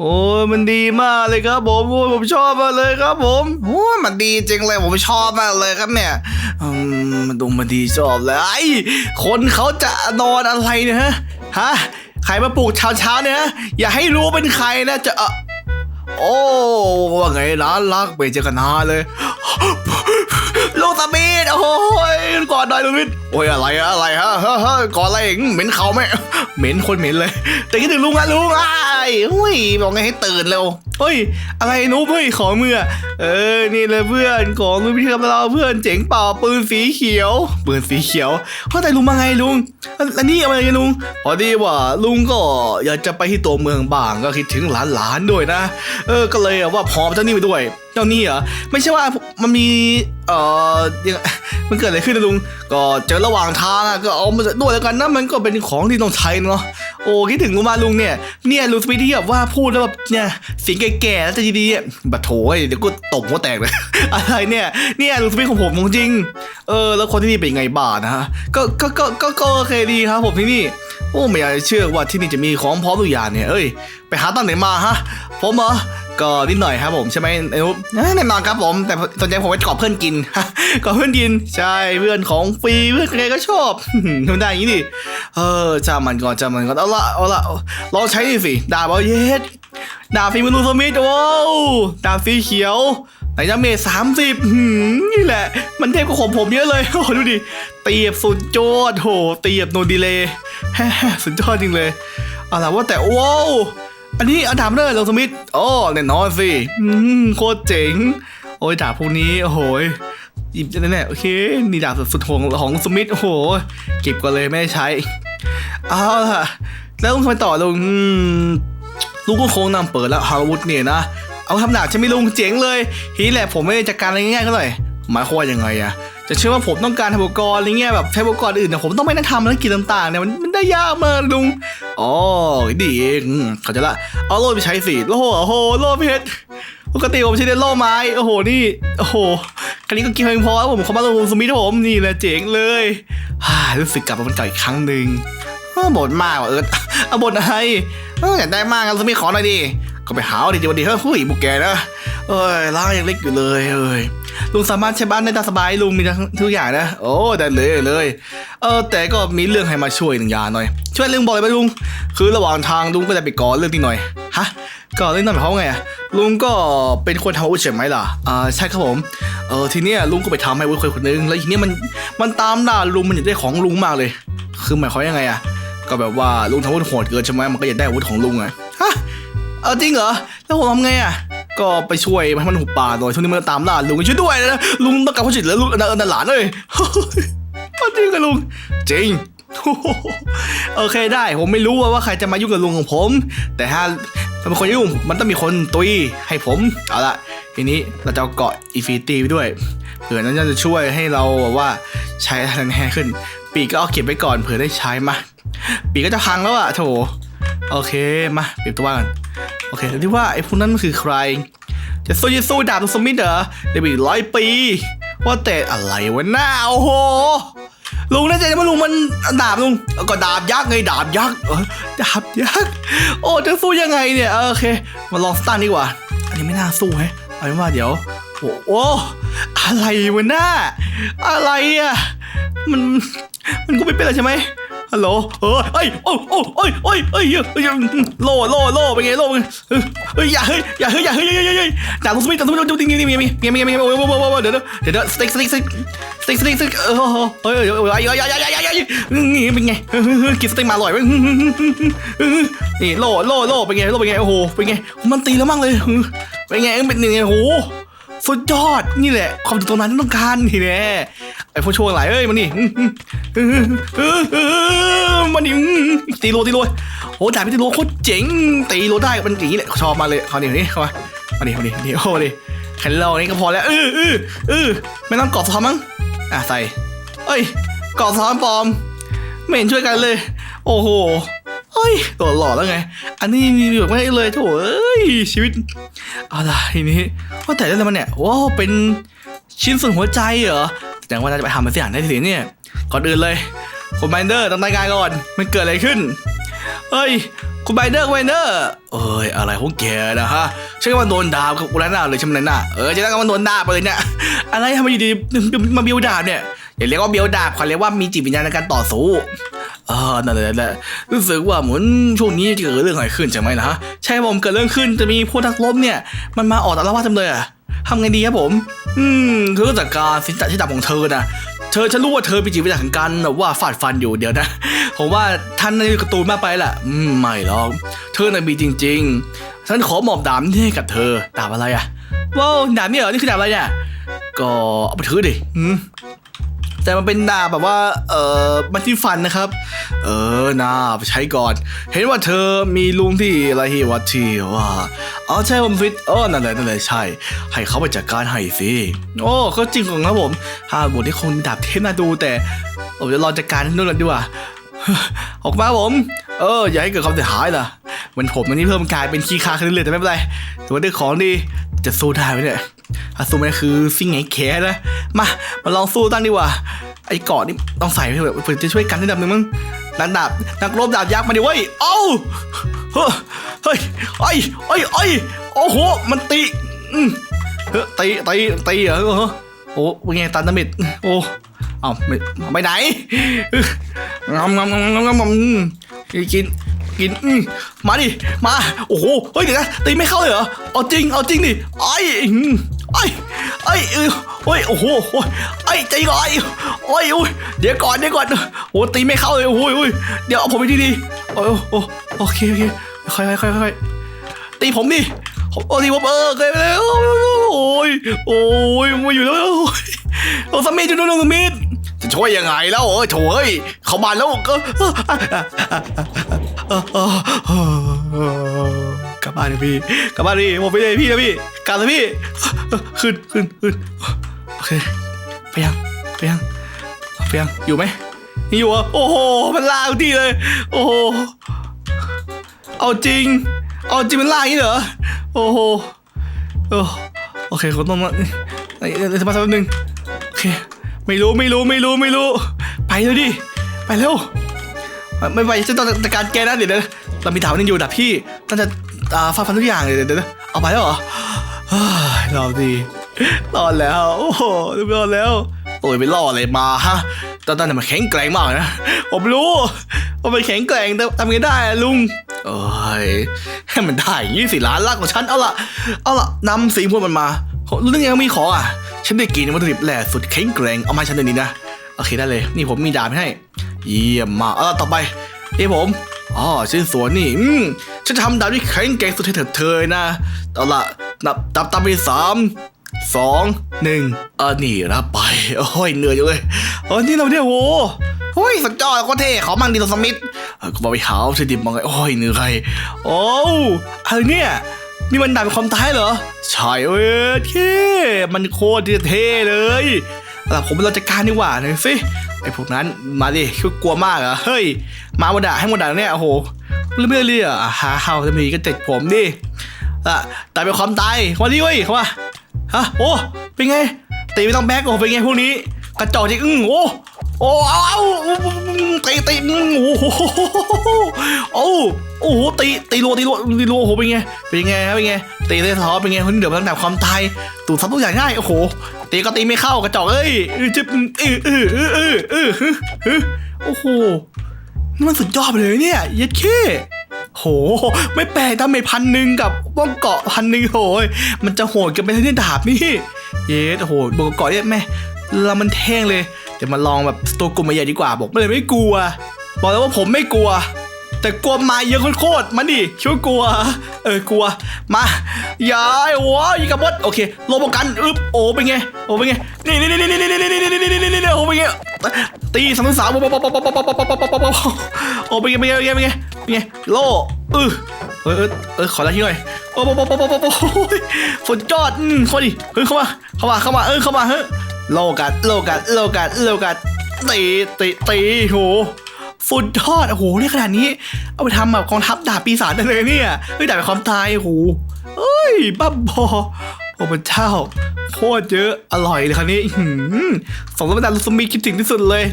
โอ้ยมันดีมากเลยครับผมโอ้ยผมชอบมากเลยครับผมโอ้ยมันดีจริงเลยผมชอบมากเลยครับเนี่ยอืมมันดูมันดีชอบเลยไอ้คนเขาจะนอนอะไรเนี่ยฮะฮะใครมาปลุกเช้าเช้าๆเนี่ยฮะอย่าให้รู้เป็นใครนะจะเออโอ้ว่าไงนะรักไปเจอกันนานเลย ลูกสมิธโอ้ยกอนหน่อยลูกสมิธโอ้ยอะไรอะอะไรฮะเฮ้เฮ้กอนอะไรเองเหม็นเขาไหมเหม็นคนเหม็นเลย แต่คิดถึงลุงอะลุงไอ้ายอุ้ยบอกไงให้ตื่นเร็วเฮ้ย อะไรนุ๊กเฮ้ยขอมือเออนี่เลยเพื่อนของลุงพี่กับเราเพื่อนเจ๋งเปล่าปืนสีเขียว ปืนสีเขียวเข้าใจลุงมาไงลุงแล้วแล้วนี่เอามาไงลุงพอดีว่าลุงก็อยากจะไปที่ตัวเมืองบ้างก็คิดถึงหลานๆด้วยนะ เออก็เลยว่าพร้อมเจ้านี่ไปด้วยเจ้านี่เหรอไม่ใช่ว่ามันมีเอ่อยังมันเกิดอะไรขึ้นนะลุงก็เจอระหว่างทางอะก็เอามาด้วยแล้วกันนะมันก็เป็นของที่ต้องใช้เนาะ โอ้คิดถึงลุมาลุงเนี่ย เนี่ยลุงสปีดที่แบบว่าพูดแล้วแบบเนี่ยเสียงแก่ๆแล้วจะดีๆบัดโถยเดี๋ยวกูตบหัวแตกเลย อะไรเนี่ยเนี่ยลุงสปีดของผมของจริง เออ แล้วคนที่นี่เป็นไงบ้างนะฮะก็ก็ก็ก็ก็โอเคดีครับผมที่นี่ โอ้ไม่อยากจะเชื่อว่าที่นี่จะมีของพร้อมทุกอย่างเนี่ยเอ้ยไปหาตั้งไหนมาฮะ ผมเหรอก็นิดหน่อยครับผมใช่ไหมไอ้นุ๊กเอ้ยแน่นอนครับผม แต่สนใจผมไปกอบเพื่อนกินกอบเพื่อนกิน ใช่เพื่อนของฟรีเพื่อนใครก็ชอบทำได้อย่างนี้ดิเออจามันก่อนจามันก่อนเอาละเอาละลองใช้ดิสิดาบเอาเย็ดาบฝีมือลูสมิธว้าวดาบสีเขียวไหนจะเมทสามสิบนี่แหละ มันเทพกว่าของผมเยอะเลยโอ้ดูดิเตียบสุดยอดโหเตียบโนดีเลยสุดยอดจริงเลยเอาล่ะว่าแต่ว้าว อันนี้อันดับเลยลงสมิธโอ้แน่นอนสิโคตรเจ๋ง โอ้ยดาบพวกนี้ โอ้โหหยิบจะแน่โอเค นี่ดาบสุดของของสมิธโอ้โห เก็บก่อนเลยไม่ได้ใช้ เอาล่ะ แล้วลุงทำไมต่อลุงลุงก็คงนำเปิดแล้วฮาร์วุธเนี่ยนะ เอาทำดาบใช่ไหมลุงเจ๋งเลย ทีแหละผมไม่ได้จัดการอะไรง่ายๆก็เลยหมายความยังไงอะ จะเชื่อว่าผมต้องการทำอุปกรณ์อะไรเงี้ยแบบใช้อุปกรณ์อื่นแต่ผมต้องไม่ได้ทำแล้วกินต่างๆเนี่ยมันมันได้ยากมากลุงอ๋อดีเองเขาใจละเอาโล่ไปใช้สิโล่โอ้โหโล่เพชรปกติผมใช้แต่โล่ไม้โอ้โหนี่โอ้โหคันนี้ก็กินเพียงพอแล้วผมเขามาลงสมิธผมนี่แหละเจ๋งเลยฮ่ารู้สึกกลับมาเป็นเก่าอีกครั้งหนึ่งบ่นมากว่ะเอิร์ธเอาบ่นอะไรเอออยากได้มากกันสมิธขอหน่อยดิก็ไปหาเอาดิวันดีเฮ้ยผู้หญิงบุกแกนะเอ้ยร่างยังเล็กอยู่เลยเอ้ย ลุงสามารถใช้บ้านได้ตามสบายลุงมีทุกอย่างนะ โอ้ได้เลยเลย เออแต่ก็มีเรื่องให้มาช่วยหนึ่งอย่างหน่อย ช่วยเรื่องบอกเลยไหมลุง คือระหว่างทางลุงก็จะไปก่อเรื่องนิดหน่อยฮะก่อเรื่องนั้นหมายความไงลุงก็เป็นคนทำอาวุธใช่ไหมล่ะอ่าใช่ครับผมเออทีเนี้ยลุงก็ไปทำให้วุธคนคนนึงแล้วทีเนี้ยมันมันตามด่าลุงมันอยากได้ของลุงมากเลย คือหมายความยังไงอะก็แบบว่าลุงทำอาวุธโหดเกินใช่ไหมมันก็อยากได้อาวุธของลุงไงฮะเออจริงเหรอแล้วผมทำไงอะ ก็ไปช่วยให้มันหุบปากหน่อยช่วงนี้มันตามล่าลุงช่วยด้วยนะลุงต้องการความช่วยเหลือลุงเออหลานเลยจริงกับลุงจริงโอเคได้ ผมไม่รู้ว่าใครจะมายุ่งกับลุงของผม แต่ถ้าเป็นคนยุ่งมันต้องมีคนตุยให้ผมเอาละทีนี้เราจะเกาะอีฟิตี้ไปด้วยเผื่อนั้นจะช่วยให้เราแบบว่าใช้ทางแห่ขึ้น ปีกก็เอาเก็บไว้ก่อนเผื่อได้ใช้มา ปีกก็จะพังแล้วอะโถโอเคมาเปลี่ยนตัวกัน โอเคที่ว่าไอ้พวกนั้นมันคือใคร จะสู้จะสู้ดาบสมิธเหรอเดี๋ยวอีร้อยปี ว่าแต่อะไรวะหน้าโอ้โหลุงน่าจะว่าลุงมันดาบลุงก็ดาบยักษ์ไงดาบยักษ์ดาบยักษ์โอ้จะสู้ยังไงเนี่ยโอเค มาลองสตาร์ดีกว่า อันนี้ไม่น่าสู้แฮะเอาเป็นว่าเดี๋ยวโอ้โหอะไรวะหน้า อะไรอะมันมันก็ไม่เป็นไรใช่ไหม ฮัลโหลเออเอ้ยโอ้โอ้โอ้ยโอ้ยเอ้ยเอ้ยโล่โล่โล่เป็นไงโล่เป็นไงเฮ้ยเฮ้ยอย่าเฮ้ยอย่าเฮ้ยอย่าเฮ้ยเฮ้ยเฮ้ยเฮ้ยดาบลูกสมิธดาบลูกสมิธจริงจริงจริงจริงจริงจริงจริงจริงโอ้ยโอ้ยโอ้ยโอ้ยเดี๋ยวเดี๋ยวเดี๋ยวสติ๊กสติ๊กสติ๊กสติ๊กสติ๊กสติ๊กเออเฮ้ยเฮ้ยเฮ้ยเฮ้ยเฮ้ยเฮ้ยเฮ้ยเฮ้ยเฮ้ยนี่เป็นไงเฮ้ยเฮ้ยกินสติ๊กมาอร่อยไหมนี่โล่โล่โล่เป็นไงโล่เป็นไงโอ้โหเป็นไงมันตีแล้วมั่งเลยเป็นไงเป็นยังไงโอ้โหสุดยอดนี่แหละความตรงนั้นต้องการนี่แหละ ไอ้พวกช่วงไหลเอ้ยมันนี่มันนี่ตีโลตีโลโอ้ดาบพี่ตีโลโคตรเจ๋งตีโลได้มันอย่างนี้แหละชอบมาเลยเขาเนี่ยนี่เข้ามามาดิมาดินี่โอ้ดิแค่เรานี่ก็พอแล้วเออเออเออไม่ต้องกอดซ้อมมั้งอะใส่เอ้ยกอดซ้อมปลอมไม่เห็นช่วยกันเลย โอ้โหเฮ้ยตัวหล่อแล้วไง อันนี้มีแบบไม่ได้เลยโถเอ้ยชีวิตเอาล่ะทีนี้ว่าแต่เรื่องอะไรมันเนี่ยว้าวเป็นชิ้นส่วนหัวใจเหรอ แสดงว่าน่าจะไปทำมันสักอย่างได้สิเนี่ยก่อนอื่นเลยคุณไมเดอร์ต้องรายงานก่อนมันเกิดอะไรขึ้นเฮ้ยคุณไบเดอร์ไบเดอร์เอ้ยอะไรของแกนะฮะใช่ว่าโดนดาบกับกูแล้วหน้าเลยใช่ไหมน่ะเออจะได้ก็มันโดนดาบไปเลยเนี่ยอะไรทำไมอยู่ดีมาเบียวดาบเนี่ยอย่าเรียกว่าเบียวดาบขอเรียกว่ามีจิตวิญญาณในการต่อสู้เออนั่นแหละนั่นและรู้สึกว่าเหมือนช่วงนี้จะเกิดเรื่องอะไรขึ้นใช่ไหมนะฮะใช่ผมเกิดเรื่องขึ้นจะมีพวกนักรบเนี่ยมันมาออกตารวาสจำเลยอะ ทำไงดีครับผม อืมเธอจัดการสินจัดที่ดับของเธอนะเธอฉันรู้ว่าเธอมีจิตวิญญาณของการแบบว่าฟาดฟันอยู่เดี๋ยวนะผมว่าท่านในการ์ตูนมากไปแหละอืมไม่หรอกเธอน่ะมีจริง ๆ ฉันขอหมอบดาบนี่ให้กับเธอดาบอะไรอะว้าวดาบนี่เหรอนี่คือดาบอะไรเนี่ยก็เอาไปถือดิอืม แต่มันเป็นดาบแบบว่าเออมันที่ฟันนะครับ เออนาไปใช้ก่อน เห็นว่าเธอมีลุงที่อะไรที่วัดที่ว่าอ๋อใช่ผมฟิตเออนั่นแหละนั่นแหละใช่ ให้เขาไปจัดการให้สิโอ้ก็จริงของครับผมถ้าบทที่คงดาบเทพน่าดูแต่ผมจะรอจัดการนู่นกันดีกว่าออกมาผม เออ อย่าให้เกิดความเสียหายล่ะเหมันผมอันนี้เพิ่มกลายเป็นขี้คาขึ้นเรื่อยๆแต่ไม่เป็นไรถือว่าได้ของดีจะสู้ได้ไหมเนี่ย ถ้าสู้ไม่ได้คือสิ่งไงแขนะ มา มาลองสู้ตั้งดีกว่า ไอ้เกาะนี่ต้องใส่ไปเถอะเพื่อจะช่วยกันได้ดับหนึ่งมั้งนักดาบนักรบดาบยักษ์มาดิเว้ย เอ้า เฮ้ย เฮ้ยไอ้ไอ้ไอ้โอ้โห มันตีอืมเฮ้ยตี ตี ตีเหรอเออโอ้เป็นไงตันดามิดโอ้เอ้าไม่ไปไหนงำงำงำงำงำงอมกินกินมาดิ มา โอ้โห เฮ้ย เดี๋ยวนะ ตีไม่เข้าเลยเหรอ เอาจริง เอาจริงดิไอ้ ไอ้ไอ้เออโอ้ยโอ้โหโอ้ยไอ้ใจก่อนไอ้โอ้ยโอ้ยเดี๋ยวก่อนเดี๋ยวก่อนโอ้ตีไม่เข้าเลยโอ้ยโอ้ยเดี๋ยวเอาผมไปดีดีๆโอ้โอ้โอเคโอเคค่อยๆค่อยค่อยตีผมดิโอ้ตีผมเออเคยไปแล้วโอ้ยโอ้ยมาอยู่แล้วโอ้ยโอ้สมิธอยู่นู่นสมิธจะช่วยยังไงแล้วเอ้ยโถ่เอ้ยเข้ามาแล้วก็กลับบ้านเลยพี่กลับบ้านดิผมไปเลยพี่นะพี่กลับเลยพี่ ขึ้นขึ้นขึ้นโอเคไปยังไปยังไปยังอยู่ไหมนี่อยู่อะโอ้โหมันลากที่เลย โอ้โหเอาจริง เอาจริงมันลากอย่างนี้เหรอโอ้โหโอ้โอเคขอต้องมาเดี๋ยวมาสักแป๊บนึงโอเคไม่รู้ไม่รู้ไม่รู้ไม่รู้ ไปเลยดิไปเร็วไม่ไหวจะต้องจัดการแกนะเดี๋ยวนะเรามีถามนึงอยู่ดับพี่ตั้งจะอ่าฟาดฟันทุกอย่างเลยเดี๋ยวนะเอาไปแล้วเหรอ รอดีรอดแล้ว โอ้โหรอดแล้วโอ้ยไปล่ออะไรมาฮะตอนนั้นมันแข็งแกร่งมากนะ ผมรู้ว่ามันแข็งแกร่งแต่ทำไงได้อะลุงเอ้ยให้มันได้ย่างนี้สิล้านลักของฉัน เอาละเอาละนำสีพวกมันมารู้เรื่องยังมีขออะ ฉันได้กินวัตถุดิบแหล่สุดแข็งแกร่งเอามาฉันเดี๋ยวนี้นะ โอเคได้เลย นี่ผมมีดาบให้ เยี่ยมมาก เอาล่ะต่อไปเอ้ผมอ๋อชิ้นส่วนนี่ อืมฉันจะทำดาบที่แข็งแกร่งสุดให้เธอเธอนะ เอาล่ะ นับนับตามไปสามสองหนึ่งเออนี่รับไป โอ้ยเหนื่อยจังเลยเออนี่เราเนี่ยโว้เฮ้ยสุดยอดโคตรเท่ขอมั่งดีโนสมิธก็บอกไปหาสิดิบมาไงโอ้ยเหนื่อยโอ้อะไรเนี่ยนี่มันดาบเป็นความตายเหรอ ใช่เว้ยเท่มันโคตรเท่เลยเอาล่ผมเราจัดการดีกว่าหน่อยสิไอ้พวกนั้นมาดิคิดว่ากลัวมากเหรอเฮ้ย มาหมดอะให้หมดอะเนี่ยโอ้โหเรื่อยๆเลยอะหาเห่าจะมีก็เจ็ดผมดิ อะตายเป็นความตายวันนี้เว้ยเข้ามาฮะโอ้เป็นไงตีไม่ต้องแบกโอ้เป็นไงพวกนี้ กระจอกจริงอื้อโอ้โอ้เอาเอาตีตีอื้อโอ้โหโอ้โอ้โหตีตีรัวตีรัวตีรัวโอ้โหเป็นไงเป็นไงครับเป็นไงตีได้ท้อเป็นไงคนเดี๋ยวมันแบบความตายตูดซับทุกอย่างง่ายโอ้โหตีก็ตีไม่เข้ากระจอกเอ้ยเออจิ๊บเออเออเออเออเออเออโอ้โหนี่มันสุดยอดไปเลยเนี่ยเย็ดเข้ โห ไม่แปลกดาเมจพันหนึ่งกับป้องเกาะพันหนึ่งโหยมันจะโหดกันไปทั้งที่ดาบนี่ เย็ดโหบวกเกาะเนี่ยแม่เรามันแท่งเลยเดี๋ยวมาลองแบบตัวกลุ่มใหญ่ดีกว่าบอกไม่เลยไม่กลัว บอกแล้วว่าผมไม่กลัว แต่กลัวมาเยอะโคตรมาดิคิดว่ากลัว เออกลัว มาย่าโอ้ยยิงกับมดโอเคลงป้องกันอึ๊บโอ้เป็นไงโอ้เป็นไงนี่นี่นี่นี่นี่นี่นี่นี่นี่นี่นี่นี่โอ้เป็นไงตีสามสามโอ้เป็นไงเป็นไงเป็นไงเป็นไงเป็น ไงโล่เออเออเออขอลาทีหน่อยโอ้โอ้โอ้โอ้โอ้โฝนจอดอืมเข้าดิเฮ้ยเข้ามาเข้ามาเข้ามาเออเข้ามาเฮ้ยโลกัดโลกัดโลกัดโลกัดตีตีตีโหฟุตทอดโอ้โหเรียขนาดนี้ เอาไปทำแบบกองทัพดาบปีศาจได้เลยเนี่ยเฮ้ยดาบเป็นความตายโอ้โหเอ้ยบ้าบอโอ้พระเจ้าโคตรเยอะอร่อยเลยคราวนี้อื้อหือสมกับเป็นดาลูกสมิธคิดถึงที่สุดเลย